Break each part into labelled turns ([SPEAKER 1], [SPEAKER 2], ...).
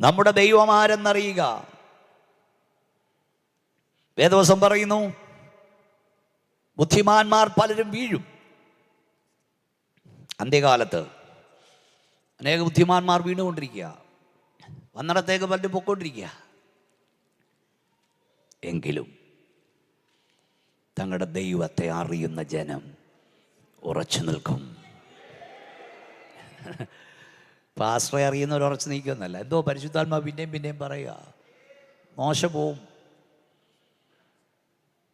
[SPEAKER 1] നമ്മുടെ ദൈവം ആരെന്നറിയുക വേദവസം പറയുന്നു ബുദ്ധിമാന്മാർ പലരും വീഴും. അന്ത്യകാലത്ത് അനേക ബുദ്ധിമാന്മാർ വീണുകൊണ്ടിരിക്കുക. വന്നിടത്തേക്ക് പലരും പൊക്കോണ്ടിരിക്കുക എങ്കിലും തങ്ങളുടെ ദൈവത്തെ അറിയുന്ന ജനം ഉറച്ചു നിൽക്കും. പാസ്റ്ററെ അറിയുന്നവർ ഉറച്ചു നിൽക്കുമെന്നല്ല എന്തോ പരിശുദ്ധാത്മാ പിന്നെയും പിന്നെയും പറയുക. മോശം പോവും.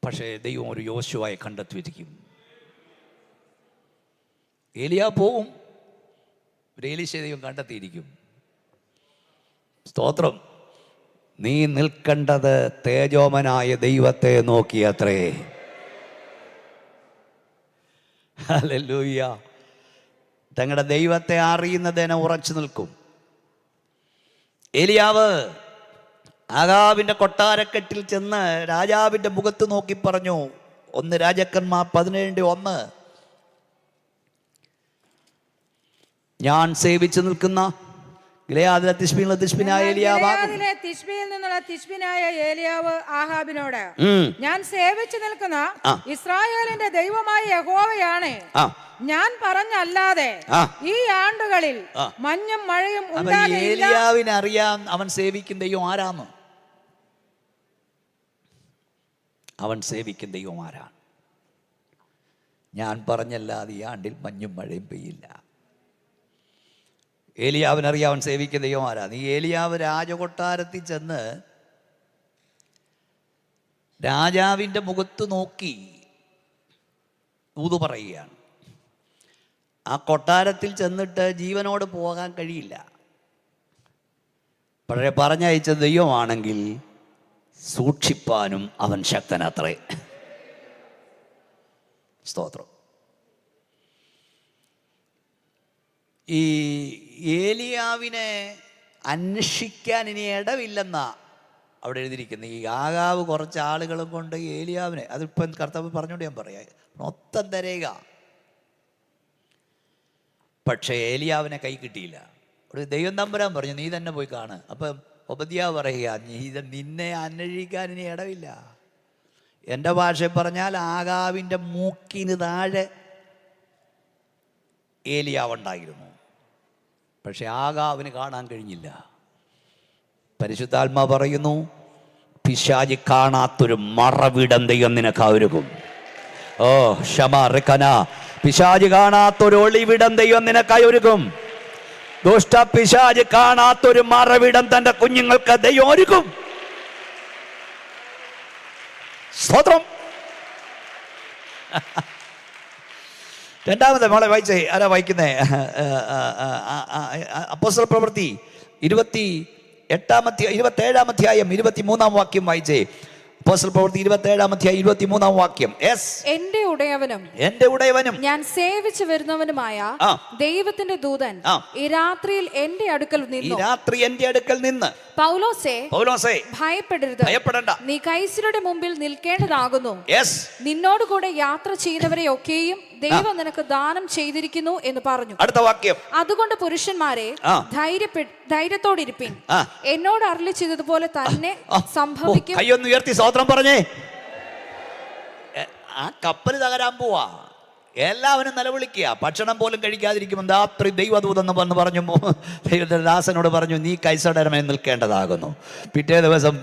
[SPEAKER 1] പക്ഷേ ദൈവം ഒരു യോശുവായി കണ്ടെത്തിയിരിക്കും. ഏലിയ പോവും. ഏലിശ ദൈവം കണ്ടെത്തിയിരിക്കും. സ്തോത്രം. നീ നിൽക്കേണ്ടത് തേജോമനായ ദൈവത്തെ നോക്കിയത്രേ. ഹല്ലേലൂയ തങ്ങളുടെ ദൈവത്തെ അറിയുന്നതിനെ ഉറച്ചു നിൽക്കും. ഏലിയാവ് ആകാവിന്റെ കൊട്ടാരക്കെട്ടിൽ ചെന്ന് രാജാവിന്റെ മുഖത്ത് നോക്കി പറഞ്ഞു ഒന്ന് രാജാക്കന്മാർ പതിനേഴിന്റെ ഒന്ന്. ഞാൻ സേവിച്ചു നിൽക്കുന്ന ഗിലയാദിലെ
[SPEAKER 2] നിന്നുള്ള ഏലിയാവ് ആഹാബിനോട് ഞാൻ സേവിച്ചു നിൽക്കുന്ന ഇസ്രായേലിന്റെ ദൈവമായ യഹോവയാണ്. ഞാൻ പറഞ്ഞല്ലാതെ. ഈ ആണ്ടുകളിൽ മഞ്ഞും മഴയും
[SPEAKER 1] അറിയാം അവൻ സേവിക്കും ദൈവം ആരാന്ന്? അവൻ സേവിക്കും ദൈവം ആരാണ്? ഞാൻ പറഞ്ഞല്ലാതെ ഈ ആണ്ടിൽ മഞ്ഞും മഴയും പെയ്യില്ല. ഏലിയാവിനറിയാം അവൻ ദൈവമാരാ. നീ ഏലിയാവ് രാജകൊട്ടാരത്തിൽ ചെന്ന് രാജാവിന്റെ മുഖത്ത് നോക്കി ഊതു പറയുകയാണ്. ആ കൊട്ടാരത്തിൽ ചെന്നിട്ട് ജീവനോട് പോകാൻ കഴിയില്ല. പക്ഷേ പറഞ്ഞയച്ച ദൈവമാണെങ്കിൽ സൂക്ഷിപ്പാനും അവൻ ശക്തനത്രേ. സ്തോത്രം. ഈ ഏലിയാവിനെ അന്വേഷിക്കാൻ ഇനി ഇടവില്ലെന്നാ അവിടെ എഴുതിയിരിക്കുന്നത്. ഈ ആകാവ് കുറച്ച് ആളുകളും കൊണ്ട് ഏലിയാവിനെ അതിപ്പം കർത്താവ് പറഞ്ഞുകൊണ്ട് ഞാൻ പറയാം മൊത്തം തരേക പക്ഷേ ഏലിയാവിനെ കൈ കിട്ടിയില്ല. ഒരു ദൈവം തമ്പുരാൻ പറഞ്ഞു നീ തന്നെ പോയി കാണ്. അപ്പം ഉപദ്യാവ് പറയുക നീ നിന്നെ അന്വേഷിക്കാൻ ഇനി ഇടവില്ല. എന്റെ ഭാഷ പറഞ്ഞാൽ ആകാവിന്റെ മൂക്കിന് താഴെ ഏലിയാവുണ്ടായിരുന്നു പക്ഷെ ആകാവിന് കാണാൻ കഴിഞ്ഞില്ല. പരിശുദ്ധാത്മാ പറയുന്നു പിശാജി കാണാത്തൊരു മറവിടം ദൈവം നിനക്ക് അവരുക്കും ഓ ക്ഷമ റിക്കന. പിശാജി കാണാത്തൊരു ഒളിവിടം ദൈവം നിനക്കായി ഒരുക്കും ദുഷ്ട പിശാജ് കാണാത്തൊരു മറവിടം തന്റെ കുഞ്ഞുങ്ങൾക്ക് ദൈവം ഒരുക്കും. സ്തോത്രം. രണ്ടാമത്തെ മോളെ വായിച്ചേ. ആരാ വായിക്കുന്നേ? അപ്പോസ്റ്റൽ പ്രവൃത്തി ഇരുപത്തി എട്ടാമത്തെ ഇരുപത്തി ഏഴാം അധ്യായം ഇരുപത്തി മൂന്നാം വാക്യം വായിച്ചേ. അപ്പോസ്റ്റൽ പ്രവൃത്തി ഇരുപത്തി ഏഴാം അധ്യായം ഇരുപത്തി മൂന്നാം വാക്യം. എസ്
[SPEAKER 2] എന്റെ ഉടയവനും
[SPEAKER 1] എന്റെ ഉടയവനും.
[SPEAKER 2] ഞാൻ സേവിച്ചു വരുന്നവനുമായ ദൈവത്തിന്റെ ദൂതൻ ഈ രാത്രിയിൽ എന്റെ അടുക്കൽ നിന്നു.
[SPEAKER 1] രാത്രി എന്റെ അടുക്കൽ നിന്ന്.
[SPEAKER 2] പൗലോസേ
[SPEAKER 1] പൗലോസേ
[SPEAKER 2] ഭയപ്പെടരുത്.
[SPEAKER 1] ഭയപ്പെടണ്ട.
[SPEAKER 2] നീ കൈസരുടെ മുമ്പിൽ നിൽക്കേണ്ടതാകുന്നു.
[SPEAKER 1] യെസ്
[SPEAKER 2] നിന്നോടുകൂടെ യാത്ര ചെയ്യുന്നവരെ ഒക്കെയും ദൈവം നിനക്ക് ദാനം ചെയ്തിരിക്കുന്നു എന്ന് പറഞ്ഞു.
[SPEAKER 1] അടുത്ത വാക്യം.
[SPEAKER 2] അതുകൊണ്ട് പുരുഷന്മാരെ ധൈര്യത്തോടിരിപ്പിൻ. എന്നോട് അരളി ചെയ്തതുപോലെ തന്നെ സംഭവിക്കും.
[SPEAKER 1] ഉയർത്തി സ്തോത്രം പറഞ്ഞേ. ആ കപ്പൽ തകരാൻ പോവാ. എല്ലാവരും നിലവിളിക്കുക. ഭക്ഷണം പോലും കഴിക്കാതിരിക്കുമ്പോൾ രാത്രി ദൈവദൂതെന്ന് വന്ന് പറഞ്ഞു ദൈവത്തിന്റെ ദാസനോട് പറഞ്ഞു നീ കൈസടരമേ നിൽക്കേണ്ടതാകുന്നു. പിറ്റേ ദിവസം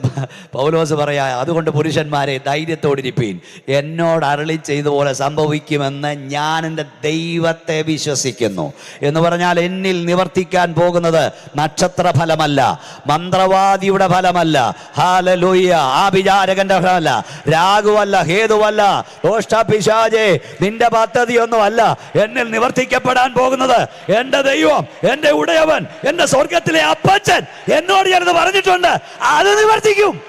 [SPEAKER 1] പൗലോസ് പറയാ അതുകൊണ്ട് പുരുഷന്മാരെ ധൈര്യത്തോടിരിപ്പീൻ എന്നോട് അരളി ചെയ്ത പോലെ സംഭവിക്കുമെന്ന് ഞാൻ എന്റെ ദൈവത്തെ വിശ്വസിക്കുന്നു. എന്ന് പറഞ്ഞാൽ എന്നിൽ നിവർത്തിക്കാൻ പോകുന്നത് നക്ഷത്ര ഫലമല്ല മന്ത്രവാദിയുടെ ഫലമല്ല. ഹാലലൂയ ആഭിചാരകന്റെ ഫലമല്ല. രാഘുവല്ല ഹേതുവല്ല ദോഷ്ടാപിശാജെ നിന്റെ പദ്ധതിയൊന്നുമല്ല എന്നിൽ നിവർത്തിക്കപ്പെടാൻ പോകുന്നത് എന്റെ ദൈവം എന്റെ ഉടയവൻ എന്റെ സ്വർഗത്തിലെ അപ്പച്ചൻ എന്നോട് ഞാനത് പറഞ്ഞിട്ടുണ്ട്. അത് നിവർത്തിക്കും.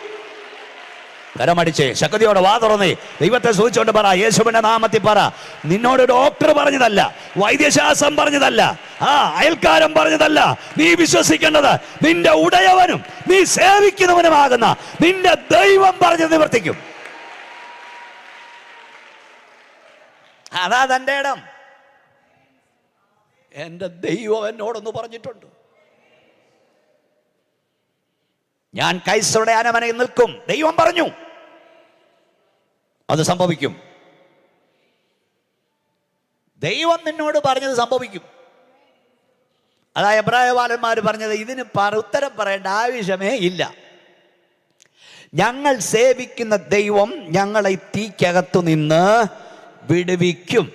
[SPEAKER 1] കരമടിച്ച് ശക്തിയോടെ വാ തുറന്നേ. ദൈവത്തെ സൂചിച്ചുകൊണ്ട് പറ യേശുവിന്റെ നാമത്തിൽ പറ. നിന്നോട് ഡോക്ടർ പറഞ്ഞതല്ല വൈദ്യശാസ്ത്രം പറഞ്ഞതല്ല ആ അയൽക്കാരൻ പറഞ്ഞതല്ല. നീ വിശ്വസിക്കേണ്ടത് നിന്റെ ഉടയവനും നീ സേവിക്കുന്നവനുമാകുന്ന നിന്റെ ദൈവം പറഞ്ഞ് നിവർത്തിക്കും. അതാ തന്റെ ഇടം. എന്റെ ദൈവം എന്നോടൊന്ന് പറഞ്ഞിട്ടുണ്ട്. ഞാൻ കൈസറുടെ അനമനയിൽ നിൽക്കും. ദൈവം പറഞ്ഞു. അത് സംഭവിക്കും. ദൈവം നിന്നോട് പറഞ്ഞത് സംഭവിക്കും. അതാ എബ്രായ ബാലന്മാർ പറഞ്ഞത് ഇതിന് ഉത്തരം പറയേണ്ട ആവശ്യമേ ഇല്ല. ഞങ്ങൾ സേവിക്കുന്ന ദൈവം ഞങ്ങളെ തീക്കകത്തു നിന്ന് വിടുവിക്കും.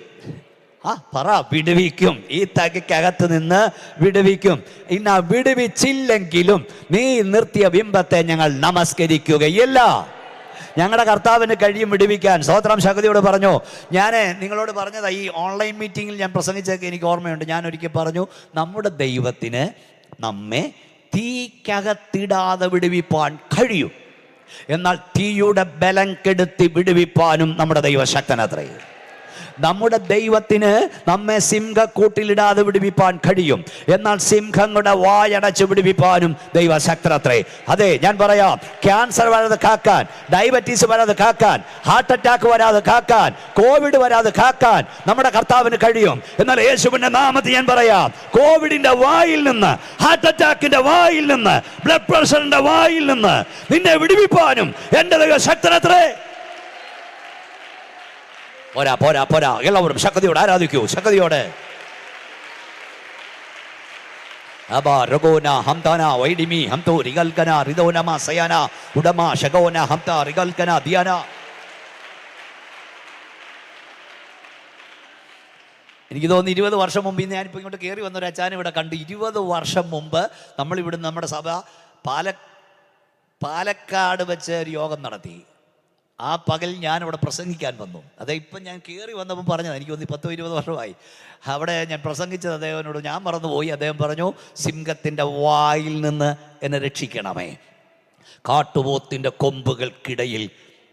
[SPEAKER 1] ആ പറ. വിടുവിക്കും. ഈ തകയ്ക്കകത്ത് നിന്ന് വിടുവിക്കും. ഇന്ന വിടുവിച്ചില്ലെങ്കിലും നീ നിർത്തിയ ബിംബത്തെ ഞങ്ങൾ നമസ്കരിക്കുകയില്ല. ഞങ്ങളുടെ കർത്താവിന് കഴിയും വിടുവിക്കാൻ. സ്വോത്രം ശക്തിയോട് പറഞ്ഞു ഞാൻ നിങ്ങളോട് പറഞ്ഞത് ഈ ഓൺലൈൻ മീറ്റിങ്ങിൽ ഞാൻ പ്രസംഗിച്ചൊക്കെ എനിക്ക് ഓർമ്മയുണ്ട്. ഞാൻ ഒരിക്കൽ പറഞ്ഞു നമ്മുടെ ദൈവത്തിന് നമ്മെ തീക്കകത്തിടാതെ വിടുവിപ്പാൻ കഴിയും. എന്നാൽ തീയുടെ ബലം കെടുത്തി വിടുവിപ്പാനും നമ്മുടെ ദൈവശക്തനത്രേ. നമ്മുടെ ദൈവത്തിന് നമ്മെ സിംഹക്കൂട്ടിലിടാതെ വിടുവിപ്പാൻ കഴിയും. എന്നാൽ സിംഹങ്ങളുടെ വായടച്ച് വിടുവിപ്പാനും ദൈവശക്തനത്രേ അതെ ഞാൻ പറയാം ക്യാൻസർ വരാതെ കാക്കാൻ ഡയബറ്റീസ് വരാതെ കാക്കാൻ ഹാർട്ട് അറ്റാക്ക് വരാതെ കാക്കാൻ കോവിഡ് വരാതെ കാക്കാൻ നമ്മുടെ കർത്താവിന് കഴിയും. എന്നാൽ യേശുവിന്റെ നാമത്തിൽ ഞാൻ പറയാം കോവിഡിന്റെ വായിൽ നിന്ന് ഹാർട്ട് അറ്റാക്കിന്റെ വായിൽ നിന്ന് ബ്ലഡ് പ്രഷറിന്റെ വായിൽ നിന്ന് നിന്നെ വിടുവിപ്പാനും എന്റെ ദൈവശക്തനത്രേ പോരാ പോരാ പോരാ. എല്ലാവരും ശക്തിയോടെ ആരാധിക്കൂ ശക്തിയോടെ. അബ വൈഡിമി എനിക്ക് തോന്നുന്നു ഇരുപത് വർഷം മുമ്പ് ഇന്ന് ഞാനിപ്പോൾ ഇങ്ങോട്ട് കയറി വന്ന ഒരു അച്ചാൻ ഇവിടെ കണ്ടു ഇരുപത് വർഷം മുമ്പ് നമ്മളിവിടുന്ന് നമ്മുടെ സഭ പാല പാലക്കാട് വെച്ച് ഒരു യോഗം നടത്തി. ആ പകൽ ഞാൻ അവിടെ പ്രസംഗിക്കാൻ വന്നു. അതെ ഇപ്പം ഞാൻ കയറി വന്നപ്പോൾ പറഞ്ഞത് എനിക്ക് തോന്നി പത്തോ ഇരുപത് വർഷമായി. അവിടെ ഞാൻ പ്രസംഗിച്ചത് അദ്ദേഹത്തിനോട് ഞാൻ മറന്നുപോയി. അദ്ദേഹം പറഞ്ഞു സിംഹത്തിന്റെ വായിൽ നിന്ന് എന്നെ രക്ഷിക്കണമേ. കാട്ടുപോത്തിന്റെ കൊമ്പുകൾക്കിടയിൽ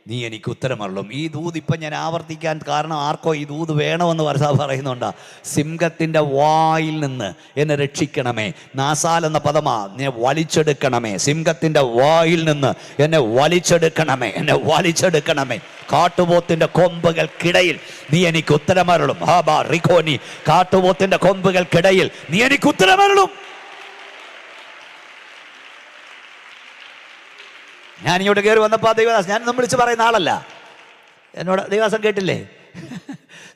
[SPEAKER 1] നീ എനിക്ക് ഉത്തരമള്ളും ഈ ദൂത് ഇപ്പം ഞാൻ ആവർത്തിക്കാൻ കാരണം ആർക്കോ ഈ ദൂത് വേണമെന്ന് വർഷ പറയുന്നുണ്ട്. സിംഹത്തിന്റെ വായിൽ നിന്ന് എന്നെ രക്ഷിക്കണമേ. നാസാൽ എന്ന പദമാ എന്നെ വലിച്ചെടുക്കണമേ. സിംഹത്തിന്റെ വായിൽ നിന്ന് എന്നെ വലിച്ചെടുക്കണമേ എന്നെ വലിച്ചെടുക്കണമേ. കാട്ടുപോത്തിന്റെ കൊമ്പുകൾക്കിടയിൽ നീ എനിക്ക് ഉത്തരമരളും. ഹാബാ റിഖോനി കാട്ടുപോത്തിന്റെ കൊമ്പുകൾക്കിടയിൽ നീ എനിക്ക് ഉത്തരമരളും. ഞാൻ ഇങ്ങോട്ട് കയറി വന്നപ്പോൾ ദൈവദാസ് ഞാൻ ഒന്നും വിളിച്ച് പറയുന്ന ആളല്ല. എന്നോട് ദൈവദാസം കേട്ടില്ലേ?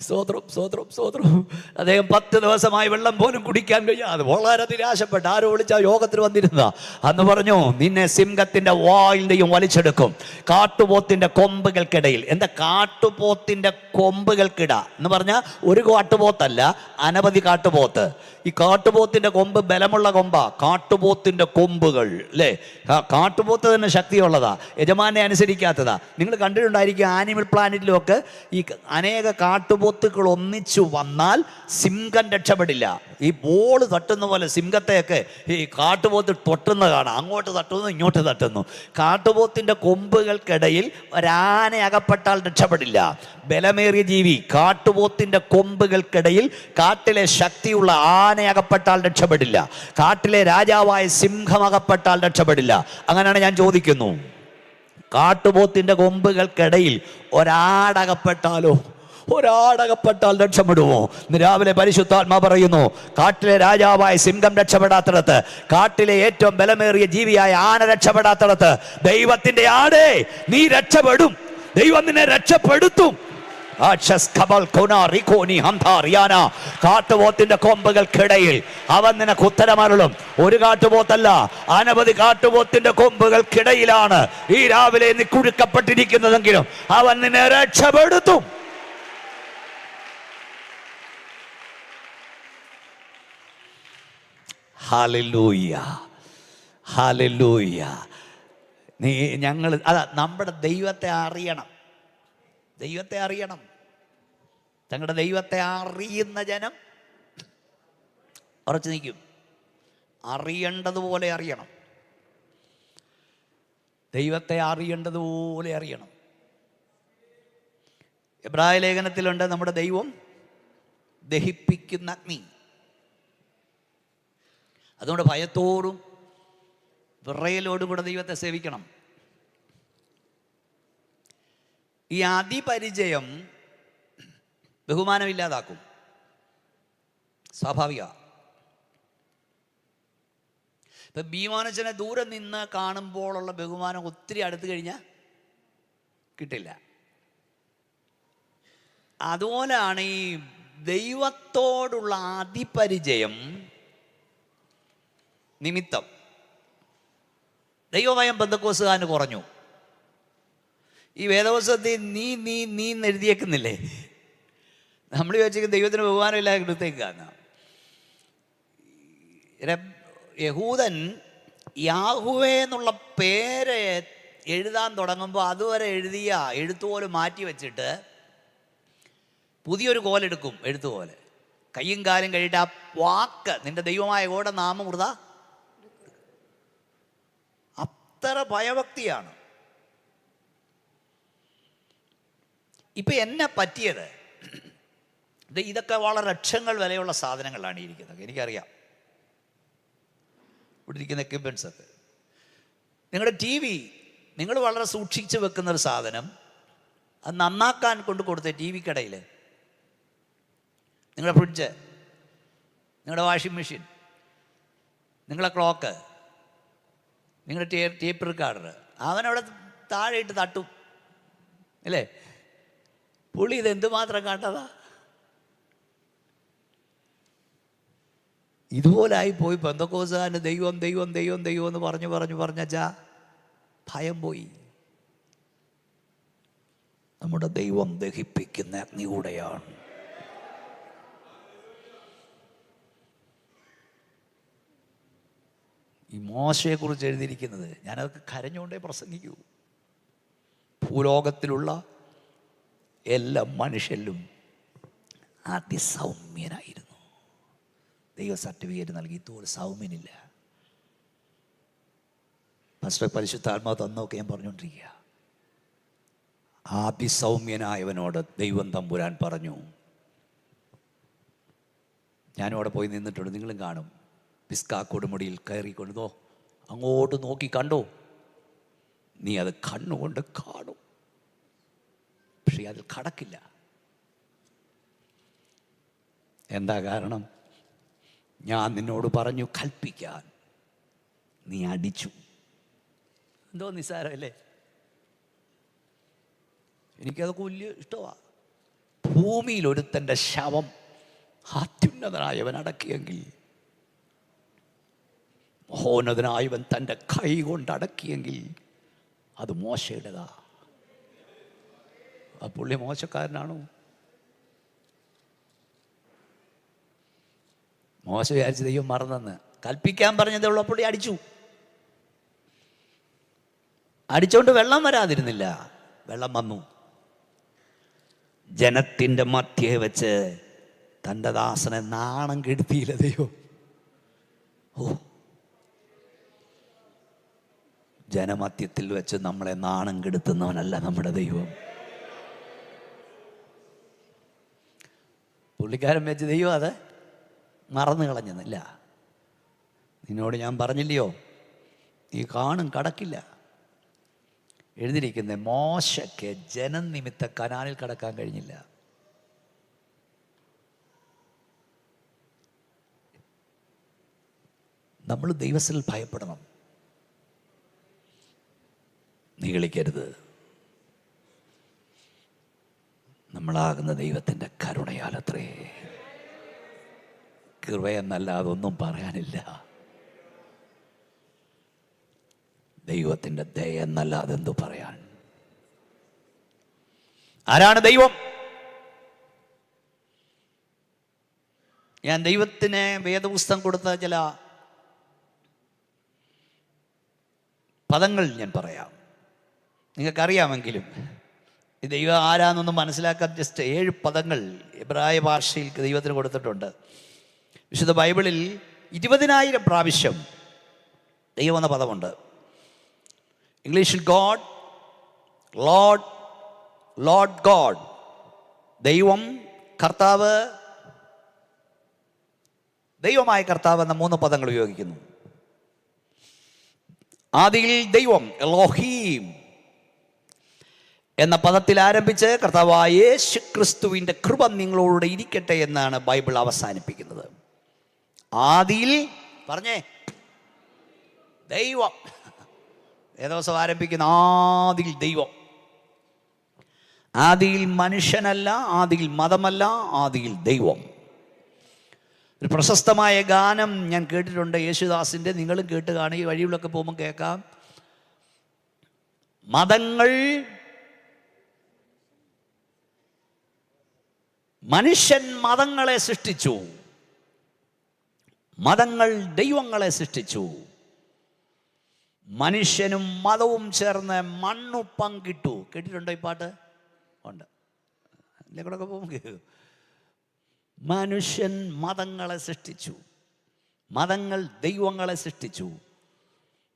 [SPEAKER 1] സ്തോത്രം സ്തോത്രം സ്തോത്രം അദ്ദേഹം പത്ത് ദിവസമായി വെള്ളം പോലും കുടിക്കാൻ കഴിയാതെ വളരെ നിരാശപ്പെട്ട് ആരോ വിളിച്ച യോഗത്തിൽ വന്നിരുന്ന. അന്ന് പറഞ്ഞു നിന്നെ സിംഹത്തിന്റെ നിന്നും വലിച്ചെടുക്കും. കാട്ടുപോത്തിന്റെ കൊമ്പുകൾക്കിടയിൽ. എന്താ കാട്ടുപോത്തിന്റെ കൊമ്പുകൾക്കിട? എന്ന് പറഞ്ഞാൽ ഒരു കാട്ടുപോത്തല്ല അനവധി കാട്ടുപോത്ത്. ഈ കാട്ടുപോത്തിന്റെ കൊമ്പ് ബലമുള്ള കൊമ്പാ. കാട്ടുപോത്തിന്റെ കൊമ്പുകൾ അല്ലേ? കാട്ടുപോത്ത് തന്നെ ശക്തിയുള്ളതാ. യജമാനെ അനുസരിക്കാത്തതാ. നിങ്ങൾ കണ്ടിട്ടുണ്ടായിരിക്കും ആനിമൽ പ്ലാനറ്റിലും ഒക്കെ ഈ അനേക കാട്ടുപോത്തുകൾ ഒന്നിച്ചു വന്നാൽ സിംഹം രക്ഷപ്പെടില്ല. ഈ ബോൾ തട്ടുന്ന പോലെ സിംഹത്തെയൊക്കെ ഈ കാട്ടുപോത്ത് തൊട്ടുന്ന കാണാം. അങ്ങോട്ട് തട്ടുന്നു ഇങ്ങോട്ട് തട്ടുന്നു. കാട്ടുപോത്തിന്റെ കൊമ്പുകൾക്കിടയിൽ ഒരാനെ അകപ്പെട്ടാൽ രക്ഷപ്പെടില്ല. ബലമേറിയ ജീവി കാട്ടുപോത്തിന്റെ കൊമ്പുകൾക്കിടയിൽ കാട്ടിലെ ശക്തിയുള്ള ആന അകപ്പെട്ടാൽ രക്ഷപ്പെടില്ല. കാട്ടിലെ രാജാവായ സിംഹം അകപ്പെട്ടാൽ രക്ഷപ്പെടില്ല. അങ്ങനെയാണ് ഞാൻ ചോദിക്കുന്നു. കാട്ടുപോത്തിന്റെ കൊമ്പുകൾക്കിടയിൽ ഒരാടകപ്പെട്ടാലോ? ഒരാടകപ്പെട്ടാൽ രക്ഷപ്പെടുമോ? രാവിലെ പരിശുദ്ധാത്മാ പറയുന്നു കാട്ടിലെ രാജാവായ സിംഹം രക്ഷപ്പെടാത്തടത്ത് കാട്ടിലെ ഏറ്റവും ബലമേറിയ ജീവിയായ ആന രക്ഷപ്പെടാത്തടത്ത് ദൈവത്തിന്റെ ആടേ നീ രക്ഷപ്പെടും. ദൈവം നിന്നെ രക്ഷപ്പെടുത്തും. കാട്ടുപോത്തിന്റെ കൊമ്പുകൾക്കിടയിൽ അവൻ നിനക്ക് ഉത്തരമരുളും ഒരു കാട്ടുപോത്തല്ല അനവധി കാട്ടുപോത്തിന്റെ കൊമ്പുകൾക്കിടയിലാണ് ഈ രാവിലെ നീ കുഴുക്കപ്പെട്ടിരിക്കുന്നതെങ്കിലും അവൻ നിന്നെ രക്ഷപ്പെടുത്തും. ഹാലലൂയ. ഹാലലൂയ. നീ ഞങ്ങൾ അതാ നമ്മുടെ ദൈവത്തെ അറിയണം. ദൈവത്തെ അറിയണം. തങ്ങളുടെ ദൈവത്തെ അറിയുന്ന ജനം ഉറച്ചു നിൽക്കും. അറിയേണ്ടതുപോലെ അറിയണം. ദൈവത്തെ അറിയേണ്ടതുപോലെ അറിയണം. എബ്രായ ലേഖനത്തിലുണ്ട് നമ്മുടെ ദൈവം ദഹിപ്പിക്കുന്ന അഗ്നി. അതുകൊണ്ട് ഭയത്തോടും വിറയലോടും കൂടെ ദൈവത്തെ സേവിക്കണം. ഈ അതിപരിചയം ബഹുമാനമില്ലാതാക്കും. സ്വാഭാവിക. ഇപ്പം ഭീമാനച്ചനെ ദൂരെ നിന്ന് കാണുമ്പോഴുള്ള ബഹുമാനം ഒത്തിരി അടുത്ത് കഴിഞ്ഞാൽ കിട്ടില്ല. അതുപോലെയാണ് ഈ ദൈവത്തോടുള്ള അതിപരിചയം നിമിത്തം. ദൈവഭയം ബന്ധക്കോസുകാരന് കുറഞ്ഞു. ഈ വേദവസത്തിൽ നീ നീ നീ എന്ന് എഴുതിയേക്കുന്നില്ലേ? നമ്മൾ ചോദിച്ചേക്കും ദൈവത്തിന് ബഹുമാനമില്ല എടുത്തേക്കാന്ന് യഹൂദൻ യാഹുവേ എന്നുള്ള പേര് എഴുതാൻ തുടങ്ങുമ്പോൾ അതുവരെ എഴുതിയ എഴുത്തുപോലെ മാറ്റി വെച്ചിട്ട് പുതിയൊരു കോലെടുക്കും എഴുത്തുപോലെ. കയ്യും കാലും കഴിയിട്ട് ആ വാക്ക് നിന്റെ ദൈവമായ കൂടെ നാമം വൃത അത്ര ഭയഭക്തിയാണ്. ഇപ്പൊ എന്നെ പറ്റിയത് ഇത് ഇതൊക്കെ വളരെ ലക്ഷങ്ങൾ വിലയുള്ള സാധനങ്ങളാണ് ഇരിക്കുന്നത്. എനിക്കറിയാം. ഇവിടെ ഇരിക്കുന്ന എക്യുപ്മെൻസ് ഒക്കെ. നിങ്ങളുടെ ടി വി നിങ്ങൾ വളരെ സൂക്ഷിച്ച് വെക്കുന്ന ഒരു സാധനം അത് നന്നാക്കാൻ കൊണ്ട് കൊടുത്ത ടി വി കടയിൽ നിങ്ങളുടെ ഫ്രിഡ്ജ് നിങ്ങളുടെ വാഷിംഗ് മെഷീൻ നിങ്ങളുടെ ക്ലോക്ക് നിങ്ങളുടെ ടേ ടേപ്പ് റെക്കാർഡർ അവനവിടെ താഴെ ഇട്ട് തട്ടും. അല്ലേ? പുള്ളി ഇത് എന്തുമാത്രം കണ്ടതാ? ഇതുപോലായി പോയി പെന്തക്കോസാന് ദൈവം ദൈവം ദൈവം ദൈവം എന്ന് പറഞ്ഞു പറഞ്ഞു പറഞ്ഞാ ഭയം പോയി. നമ്മുടെ ദൈവം ദഹിപ്പിക്കുന്ന അഗ്നികൂടെയാണ്. ഈ മോശയെക്കുറിച്ച് എഴുതിയിരിക്കുന്നത് ഞാനതൊക്കെ കരഞ്ഞുകൊണ്ടേ പ്രസംഗിക്കൂ. ഭൂലോകത്തിലുള്ള എല്ലാ മനുഷ്യരിലും അതിസൗമ്യനായിരുന്നു. ദൈവ സർട്ടിഫിക്കറ്റ് നൽകി തോൽ സൗമ്യനില്ല. ഫസ്റ്റ് പരിശുദ്ധാത്മാവ് തന്നൊക്കെ ഞാൻ പറഞ്ഞുകൊണ്ടിരിക്കുക. അതിസൗമ്യനായവനോട് ദൈവം തമ്പുരാൻ പറഞ്ഞു. ഞാനും അവിടെ പോയി നിന്നിട്ടുണ്ട് നിങ്ങളും കാണും. പിസ്കാ കൊടുമുടിയിൽ കയറിക്കൊണ്ടതോ അങ്ങോട്ട് നോക്കി കണ്ടോ? നീ അത് കണ്ണുകൊണ്ട് കാണും. പക്ഷേ അതിൽ കടക്കില്ല. എന്താ കാരണം? ഞാൻ നിന്നോട് പറഞ്ഞു കൽപ്പിക്കാൻ. നീ അടിച്ചു. എന്തോ നിസ്സാരമല്ലേ? എനിക്കതൊക്കെ വലിയ ഇഷ്ടമാണ് ഭൂമിയിൽ ഒരുത്തന്റെ ശവം അത്യുന്നതനായവൻ അടക്കിയെങ്കിൽ മഹോന്നതനായവൻ തന്റെ കൈ കൊണ്ട് അടക്കിയെങ്കിൽ അത് മോശയുടേതാ. ആ പുള്ളി മോശക്കാരനാണോ? മോശ വിചാരിച്ച് ദൈവം മറന്നെന്ന്. കൽപ്പിക്കാൻ പറഞ്ഞതേ ഉള്ളൂ പുള്ളി അടിച്ചു. അടിച്ചോണ്ട് വെള്ളം വരാതിരുന്നില്ല. വെള്ളം വന്നു. ജനത്തിന്റെ മധ്യേ വെച്ച് തന്റെ ദാസനെ നാണം കെടുത്തിയില്ല ദൈവം. ഓ ജനമധ്യത്തിൽ വെച്ച് നമ്മളെ നാണം കെടുത്തുന്നവനല്ല നമ്മുടെ ദൈവം. പുള്ളിക്കാരൻ വെച്ച് ദൈവം അത് മറന്നു കളഞ്ഞെന്നില്ല. നിന്നോട് ഞാൻ പറഞ്ഞില്ലയോ? നീ കാണും കടക്കില്ല. എഴുതിയിരിക്കുന്നത് മോശയ്ക്ക് ജനം നിമിത്ത കനാലിൽ കടക്കാൻ കഴിഞ്ഞില്ല. നമ്മൾ ദൈവത്തിൽ ഭയപ്പെടണം. നിഗളിക്കരുത്. നമ്മളാകുന്ന ദൈവത്തിന്റെ കരുണയാലത്രേ. കൃപയെന്നല്ലാതെ ഒന്നും പറയാനില്ല. ദൈവത്തിന്റെ ദയ എന്നല്ലാതെ എന്തു പറയാൻ? ആരാണ് ദൈവം? ഞാൻ ദൈവത്തിന് വേദപുസ്തകം കൊടുത്ത ചില പദങ്ങൾ ഞാൻ പറയാം. നിങ്ങൾക്കറിയാമെങ്കിലും ദൈവം ആരാന്നൊന്നും മനസ്സിലാക്കാൻ ജസ്റ്റ് ഏഴ് പദങ്ങൾ എബ്രായ ഭാഷയിൽ ദൈവത്തിന് കൊടുത്തിട്ടുണ്ട്. വിശുദ്ധ ബൈബിളിൽ ഇരുപതിനായിരം പ്രാവശ്യം ദൈവം എന്ന പദമുണ്ട്. ഇംഗ്ലീഷിൽ ഗോഡ് ലോഡ് ലോഡ് ഗോഡ് ദൈവം കർത്താവ് ദൈവമായ കർത്താവ് എന്ന മൂന്ന് പദങ്ങൾ ഉപയോഗിക്കുന്നു. ആദിയിൽ ദൈവം എലോഹീം എന്ന പദത്തിൽ ആരംഭിച്ച് കർത്താവായ യേശു ക്രിസ്തുവിന്റെ കൃപ നിങ്ങളോട് ഇരിക്കട്ടെ എന്നാണ് ബൈബിൾ അവസാനിപ്പിക്കുന്നത്. ആദിയിൽ പറഞ്ഞേ ദൈവം. ഏതോസം ആരംഭിക്കുന്ന? ആദിയിൽ ദൈവം. ആദിയിൽ മനുഷ്യനല്ല ആദിയിൽ മതമല്ല ആദിയിൽ ദൈവം. ഒരു പ്രശസ്തമായ ഗാനം ഞാൻ കേട്ടിട്ടുണ്ട് യേശുദാസിന്റെ. നിങ്ങളും കേട്ട് കാണുക ഈ വഴിയിലൊക്കെ പോകുമ്പോൾ കേൾക്കാം. മതങ്ങൾ മനുഷ്യൻ മതങ്ങളെ സൃഷ്ടിച്ചു. മതങ്ങൾ ദൈവങ്ങളെ സൃഷ്ടിച്ചു. മനുഷ്യനും മതവും ചേർന്ന് മണ്ണു പങ്കിട്ടു. കേട്ടിട്ടുണ്ടോ ഈ പാട്ട്? ഉണ്ട്. എന്റെ കൂടെ മനുഷ്യൻ മതങ്ങളെ സൃഷ്ടിച്ചു. മതങ്ങൾ ദൈവങ്ങളെ സൃഷ്ടിച്ചു.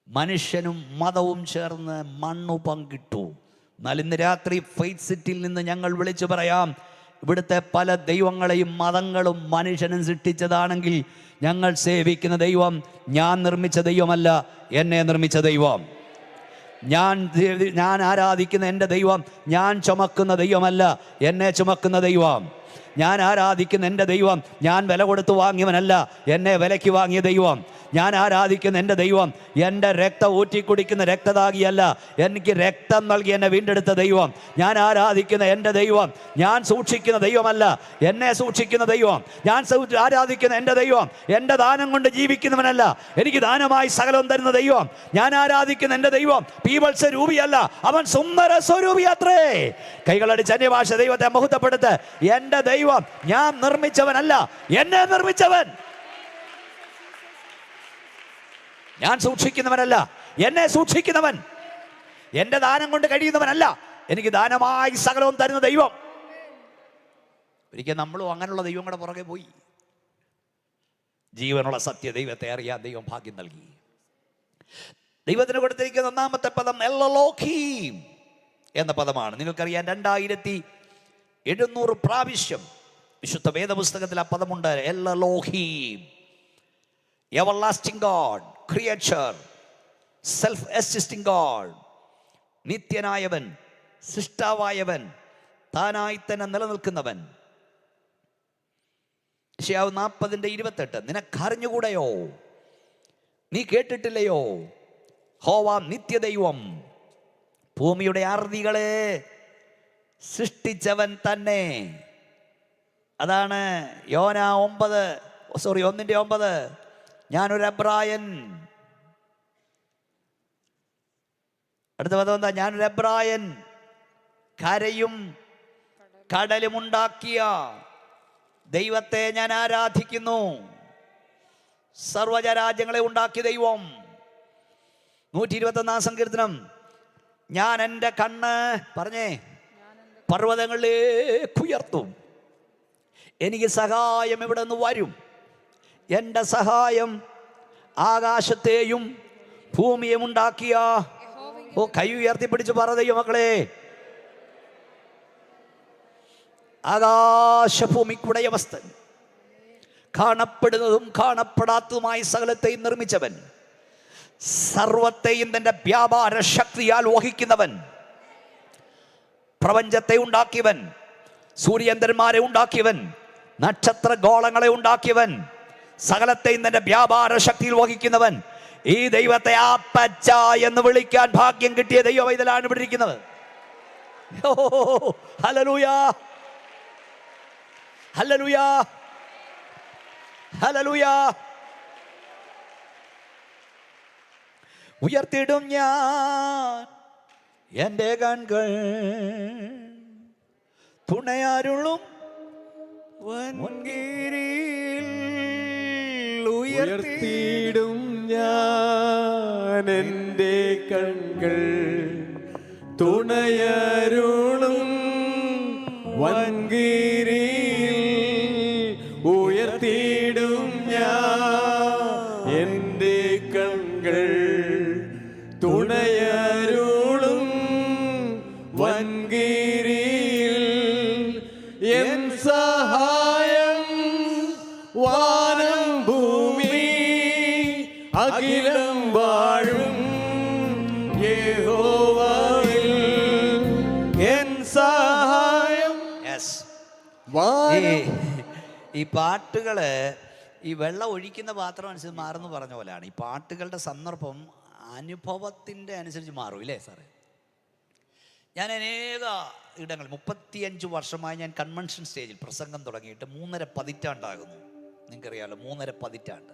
[SPEAKER 1] മനുഷ്യനും മതവും ചേർന്ന് മണ്ണു പങ്കിട്ടു. എന്നാൽ ഇന്ന് രാത്രി ഫെയ്ത്ത് സിറ്റിയിൽ നിന്ന് ഞങ്ങൾ വിളിച്ചു പറയാം. ഇവിടുത്തെ പല ദൈവങ്ങളെയും മതങ്ങളും മനുഷ്യനും സൃഷ്ടിച്ചതാണെങ്കിൽ ഞങ്ങൾ സേവിക്കുന്ന ദൈവം ഞാൻ നിർമ്മിച്ച ദൈവമല്ല എന്നെ നിർമ്മിച്ച ദൈവം. ഞാൻ ഞാൻ ആരാധിക്കുന്ന എന്റെ ദൈവം ഞാൻ ചുമക്കുന്ന ദൈവമല്ല എന്നെ ചുമക്കുന്ന ദൈവം. ഞാൻ ആരാധിക്കുന്ന എന്റെ ദൈവം ഞാൻ വില കൊടുത്ത് വാങ്ങിയവനല്ല എന്നെ വിലയ്ക്ക് വാങ്ങിയ ദൈവം. ഞാൻ ആരാധിക്കുന്ന എന്റെ ദൈവം എന്റെ രക്തം ഊറ്റിക്കുടിക്കുന്ന രക്തദാഗിയല്ല എനിക്ക് രക്തം നൽകി എന്നെ വീണ്ടെടുത്ത ദൈവം. ഞാൻ ആരാധിക്കുന്ന എന്റെ ദൈവം ഞാൻ സൂക്ഷിക്കുന്ന ദൈവമല്ല എന്നെ സൂക്ഷിക്കുന്ന ദൈവം. ഞാൻ ആരാധിക്കുന്ന എന്റെ ദൈവം എന്റെ ദാനം കൊണ്ട് ജീവിക്കുന്നവനല്ല എനിക്ക് ദാനമായി സകലം തരുന്ന ദൈവം. ഞാൻ ആരാധിക്കുന്ന എന്റെ ദൈവം പീവത്സ രൂപിയല്ല അവൻ സുന്ദര സ്വരൂപി അത്രേ. കൈകളടിച്ച് അന്യഭാഷ ദൈവത്തെ മഹത്വപ്പെടുത്ത് എന്റെ ദൈവം ഞാൻ നിർമ്മിച്ചവനല്ല എന്നെ നിർമ്മിച്ചവൻ. ഞാൻ സൂക്ഷിക്കുന്നവനല്ല എന്നെ സൂക്ഷിക്കുന്നവൻ. എന്റെ ദാനം കൊണ്ട് കഴിയുന്നവനല്ല എനിക്ക് ദാനമായി സകലവും തരുന്ന ദൈവം. ഒരിക്കൽ നമ്മളും അങ്ങനെയുള്ള ദൈവങ്ങളുടെ പുറകെ പോയി. ജീവനുള്ള സത്യ ദൈവത്തെ അറിയാൻ ദൈവം ഭാഗ്യം നൽകി. ദൈവത്തിന് കൊടുത്തിരിക്കുന്ന ഒന്നാമത്തെ പദം എല്ലലോഖീം എന്ന പദമാണ്. നിങ്ങൾക്കറിയാൻ രണ്ടായിരത്തി എഴുന്നൂറ് പ്രാവശ്യം വിശുദ്ധ വേദപുസ്തകത്തിൽ ആ പദമുണ്ട് everlasting God creature self assisting God നിത്യനായവൻ സൃഷ്ടാവായവൻ താനായി തന്നെ നിലനിൽക്കുന്നവൻ. ശിയാവ് നാൽപ്പതിന്റെ ഇരുപത്തെട്ട് നിനക്കറിഞ്ഞുകൂടെയോ? നീ കേട്ടിട്ടില്ലയോ? ഹോവാം നിത്യദൈവം ഭൂമിയുടെ അറുതികളെ സൃഷ്ടിച്ചവൻ തന്നെ. അതാണ് യോന ഒമ്പത് സോറി ഒന്നിന്റെ ഒമ്പത്. ഞാനൊരു അബ്രായൻ അടുത്ത പദം എന്താ? ഞാനൊരു അബ്രായൻ കരയും കടലും ഉണ്ടാക്കിയ ദൈവത്തെ ഞാൻ ആരാധിക്കുന്നു. സർവജരാജ്യങ്ങളെ ഉണ്ടാക്കിയ ദൈവം. നൂറ്റി ഇരുപത്തൊന്നാം സങ്കീർത്തനം. ഞാൻ എന്റെ കണ്ണ് പറഞ്ഞേ പർവതങ്ങളിലേക്ക് ഉയർത്തും. എനിക്ക് സഹായം ഇവിടെ നിന്ന് വരും. എന്റെ സഹായം ആകാശത്തെയും ഭൂമിയും ഉണ്ടാക്കിയ. ഓ കൈ ഉയർത്തിപ്പിടിച്ച് പറതയ്യോ മക്കളെ ആകാശഭൂമിക്കുടയവസ്ഥൻ കാണപ്പെടുന്നതും കാണപ്പെടാത്തതുമായി സകലത്തെയും നിർമ്മിച്ചവൻ. സർവത്തെയും തന്റെ വ്യാപാര ശക്തിയാൽ വഹിക്കുന്നവൻ. പ്രപഞ്ചത്തെ ഉണ്ടാക്കിയവൻ. സൂര്യന്തന്മാരെ ഉണ്ടാക്കിയവൻ. നക്ഷത്ര ഗോളങ്ങളെ ഉണ്ടാക്കിയവൻ സകലത്തെയും തന്റെ വ്യാപാര ശക്തിയിൽ വഹിക്കുന്നവൻ ഈ ദൈവത്തെ ആപ്പച്ച എന്ന് വിളിക്കാൻ ഭാഗ്യം കിട്ടിയ ദൈവം ഇതിലാണ് ഇവിടെ ഇരിക്കുന്നത്. ഉയർത്തിടും ഞാൻ എന്റെ കൺകൾ തുണയാരുള്ളും വൻകീരിയിൽ ഉയർത്തി
[SPEAKER 3] ഉയർത്തിയിടും ഞാൻ എന്റെ കൺകൾ. തുണയരുളും വൻകീരിയിൽ
[SPEAKER 1] ഈ
[SPEAKER 3] പാട്ടുകൾ
[SPEAKER 1] ഈ വെള്ളം ഒഴിക്കുന്ന പാത്രം അനുസരിച്ച് മാറുന്നു പറഞ്ഞ പോലെയാണ്. ഈ പാട്ടുകളുടെ സന്ദർഭം അനുഭവത്തിന്റെ അനുസരിച്ച് മാറും ഇല്ലേ സാറേ? ഞാൻ അനേക ഇടങ്ങൾ മുപ്പത്തിയഞ്ച് വർഷമായി ഞാൻ കൺവെൻഷൻ സ്റ്റേജിൽ പ്രസംഗം തുടങ്ങിയിട്ട് മൂന്നര പതിറ്റാണ്ടാകുന്നു. നിങ്ങൾക്കറിയാമല്ലോ മൂന്നര പതിറ്റാണ്ട്.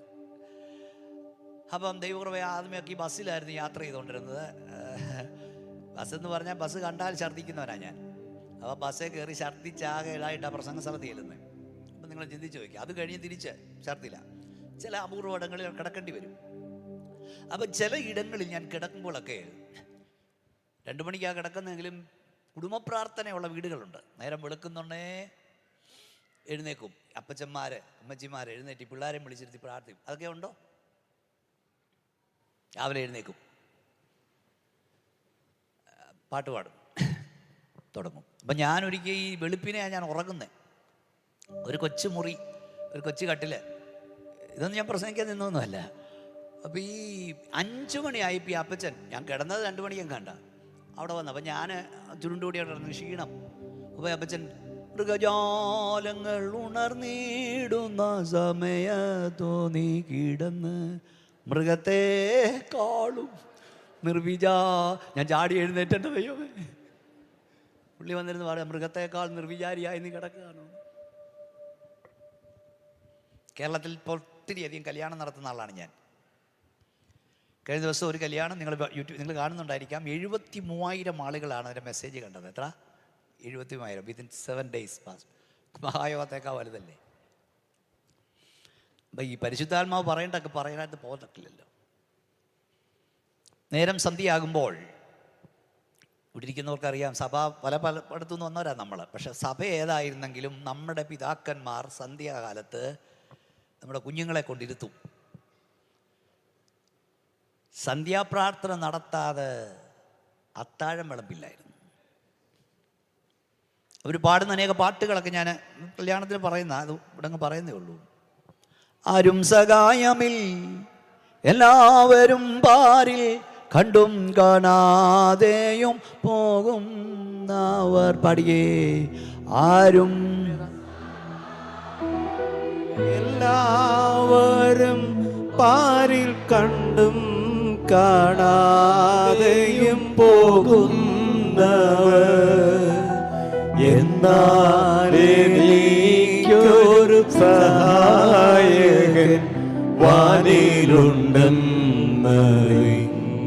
[SPEAKER 1] അപ്പം ദൈവകൃപ ആദ്യമൊക്കെ ഈ ബസ്സിലായിരുന്നു യാത്ര ചെയ്തുകൊണ്ടിരുന്നത്. ബസ് എന്ന് പറഞ്ഞാൽ ബസ് കണ്ടാൽ ഛർദ്ദിക്കുന്നവനാണ് ഞാൻ. അപ്പോൾ ബസ്സിൽ കയറി ഛർദ്ദിച്ചാകെ ഇടായിട്ടാ പ്രസംഗ സ്ഥലത്ത് ചെല്ലുന്നത് അപ്പം നിങ്ങൾ ചിന്തിച്ചു നോക്കി. അത് കഴിഞ്ഞ് തിരിച്ച് ഛർദ്ദില്ല ചില അപൂർവ ഇടങ്ങളിൽ കിടക്കേണ്ടി വരും. അപ്പം ചില ഇടങ്ങളിൽ ഞാൻ കിടക്കുമ്പോഴൊക്കെ രണ്ടു മണിക്കാണ് കിടക്കുന്നെങ്കിലും കുടുംബ പ്രാർത്ഥനയുള്ള വീടുകളുണ്ട്. നേരം വെളുക്കുന്നുണ്ടേ എഴുന്നേക്കും. അപ്പച്ചന്മാർ അമ്മച്ചിമാർ എഴുന്നേറ്റ് പിള്ളേരെ വിളിച്ചിരുത്തി പ്രാർത്ഥിക്കും. അതൊക്കെ ഉണ്ടോ? രാവിലെ എഴുന്നേക്കും. പാട്ട് പാടും. തുടങ്ങും. അപ്പം ഞാനൊരിക്കൽ ഈ വെളുപ്പിനെയാണ് ഞാൻ ഉറങ്ങുന്നത് ഒരു കൊച്ചു മുറി ഒരു കൊച്ചു കട്ടിൽ. ഇതൊന്നും ഞാൻ പ്രസംഗിക്കാൻ നിന്നൊന്നുമല്ല. അപ്പോൾ ഈ അഞ്ചു മണിയായിപ്പോൾ ഈ അപ്പച്ചൻ ഞാൻ കിടന്നത് രണ്ട് മണിക്കും കണ്ട. അവിടെ വന്നു അപ്പം ഞാൻ ചുരുണ്ടുകൂടി അവിടെ ക്ഷീണം. അപ്പോൾ അപ്പച്ചൻ മൃഗജാലങ്ങൾ ഉണർന്നിടുന്ന സമയത്തോ നീ കിടന്ന് മൃഗത്തെ കാളും നിർവിജ ഞാൻ ചാടി എഴുന്നേറ്റെന്റെ ദൈവമേ. പുള്ളി വന്നിരുന്ന് പറയാം മൃഗത്തേക്കാൾ നിർവിചാരിയായി നീ കിടക്കുകയാണോ? കേരളത്തിൽ ഇപ്പോൾ ഒത്തിരി അധികം കല്യാണം നടത്തുന്ന ആളാണ് ഞാൻ. കഴിഞ്ഞ ദിവസം ഒരു കല്യാണം നിങ്ങൾ യൂട്യൂബ് നിങ്ങൾ കാണുന്നുണ്ടായിരിക്കാം. എഴുപത്തി മൂവായിരം ആളുകളാണ് അതിന്റെ മെസ്സേജ് കണ്ടത്. എത്ര? എഴുപത്തി മൂവായിരം വിത്തിൻ സെവൻ ഡേയ്സ് പാസ് മഹായോഗത്തേക്കാൾ വലുതല്ലേ? അപ്പം ഈ പരിശുദ്ധാത്മാവ് പറയേണ്ടതൊക്കെ പറയാനായിട്ട് പോകത്തില്ലല്ലോ. നേരം സന്ധ്യയാകുമ്പോൾ ഇവിടെ സഭ പല പല പടത്തുനിന്ന് വന്നവരാ നമ്മൾ പക്ഷെ സഭ ഏതായിരുന്നെങ്കിലും നമ്മുടെ പിതാക്കന്മാർ സന്ധ്യാകാലത്ത് നമ്മുടെ കുഞ്ഞുങ്ങളെ കൊണ്ടിരുത്തും. സന്ധ്യാപ്രാർത്ഥന നടത്താതെ അത്താഴം വിളമ്പില്ലായിരുന്നു. അവർ പാടുന്ന അനേക പാട്ടുകളൊക്കെ ഞാൻ കല്യാണത്തിന് പറയുന്ന അത് ഇവിടെ പറയുന്നേ ഉള്ളൂ. ആരും സഹായമിൽ എല്ലാവരും പാരിൽ കണ്ടും കാണാതെയും പോകും അവർ പാടിയേ. ആരും
[SPEAKER 3] എല്ലാവരും പാരിൽ കണ്ടും കാണാതെയും പോകുന്നവർ എന്നാലെനിക്കൊരു സഹായകൻ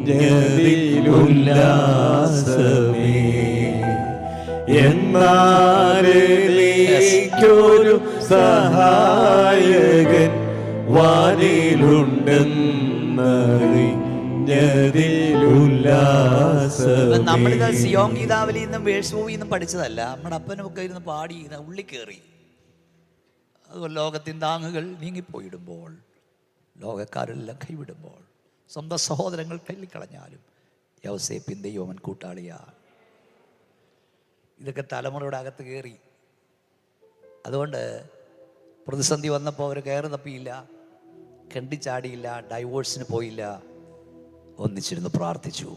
[SPEAKER 3] വാനിലുണ്ടെന്നതിലുല്ലാസമേ എന്നാലെനിക്കൊരു സഹായകൻ വാനിലുണ്ടെന്നതിലുല്ലാസമേ
[SPEAKER 1] നമ്മളിത് സിയോം ഗീതാവലി നിന്നും വേഴ്സ് മൂവി പഠിച്ചതല്ല. നമ്മുടെ അപ്പനും ഒക്കെ ഇരുന്ന് പാടി ഇത് ഉള്ളിൽ കയറി അതുപോലെ ലോകത്തിൻ താങ്ങുകൾ നീങ്ങിപ്പോയിടുമ്പോൾ ലോകക്കാരെല്ലാം കൈവിടുമ്പോൾ സ്വന്തം സഹോദരങ്ങൾ തല്ലിക്കളഞ്ഞാലും യവസേപ്പിൻ യോമൻ കൂട്ടാളിയാ. ഇതൊക്കെ തലമുറയുടെ അകത്ത് കയറി അതുകൊണ്ട് പ്രതിസന്ധി വന്നപ്പോൾ അവർ കയറി തപ്പിയില്ല കണ്ടിച്ചാടിയില്ല ഡൈവോഴ്സിന് പോയില്ല. ഒന്നിച്ചിരുന്ന് പ്രാർത്ഥിച്ചു.